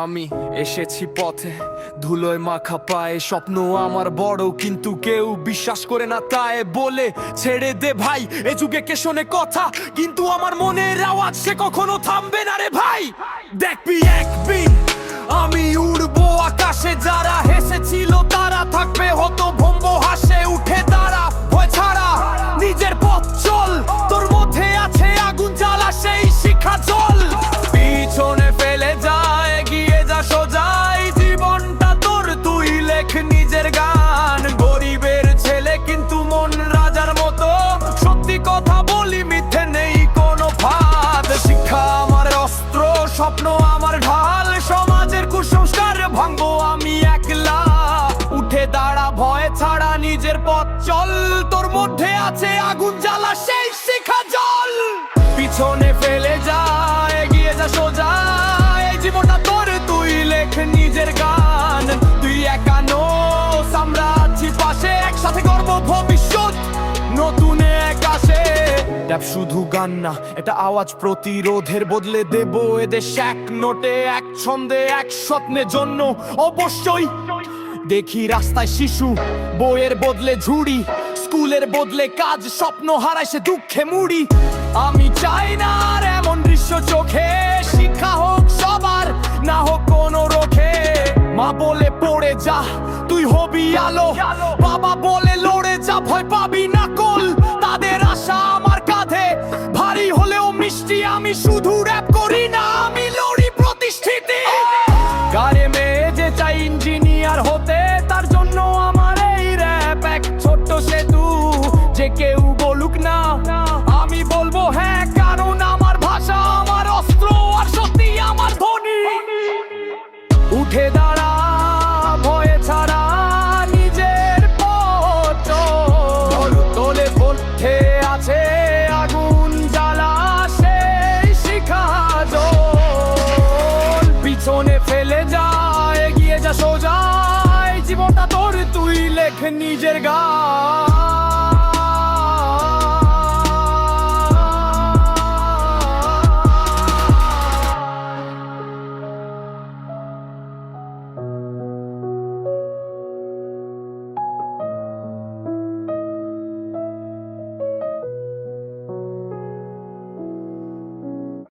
আমি এসেছি পথে। ধুলোয় মাখা পায়ে স্বপ্ন আমার বড়, কিন্তু কেউ বিশ্বাস করে না তাই বলে, ছেড়ে দে ভাই, এ যুগে কে শোনে কথা? কিন্তু আমার মনের আওয়াজ সে কখনো থামবে না রে ভাই। দেখবি একদিন পথ চল, তোর মধ্যে আছে আগুন জ্বালা, সেই শিখা জল। পিছনে ফেলে যায় এগিয়ে যা সোজা। এই জীবনটা তোর, তুই লেখ নিজের গান। তুই একানো আমরা আছি পাশে, একসাথে গর্ব ভবিষ্যৎ। নতুন এক আসে শুধু গান না, এটা আওয়াজ প্রতিরোধের বদলে দেব। এদের এক নোটে, এক ছন্দে, এক স্বপ্নের জন্য অবশ্যই দেখি রাস্তায় শিশু, বইয়ের বদলে ঝুড়ি, স্কুলের বদলে কাজ, স্বপ্ন হারায় সে দুঃখে মুড়ি। আমি চাই না আর এমন দৃশ্য চোখে, শিক্ষা হোক সবার, না হোক কোনো রোখে। মা বলে, পড়ে যা, তুই হবি আলো। বাবা বলে, লড়ে যা, ভয় পাবি না কল। তাদের আশা আমার কাঁধে, ভারী হলেও মিষ্টি আমি শুধু র‍্যাপ বলুক না, আমি বলব হ্যাঁ কারণ আমার ভাষা, আমার অস্ত্র, আর সত্যি আমার ধ্বনি। উঠে দাঁড়া, ভয়ে ছাড়া নিজের আছে আগুন পিছনে ফেলে এগিয়ে যা সোজা জীবনটা তোর, তুই লেখ নিজের গান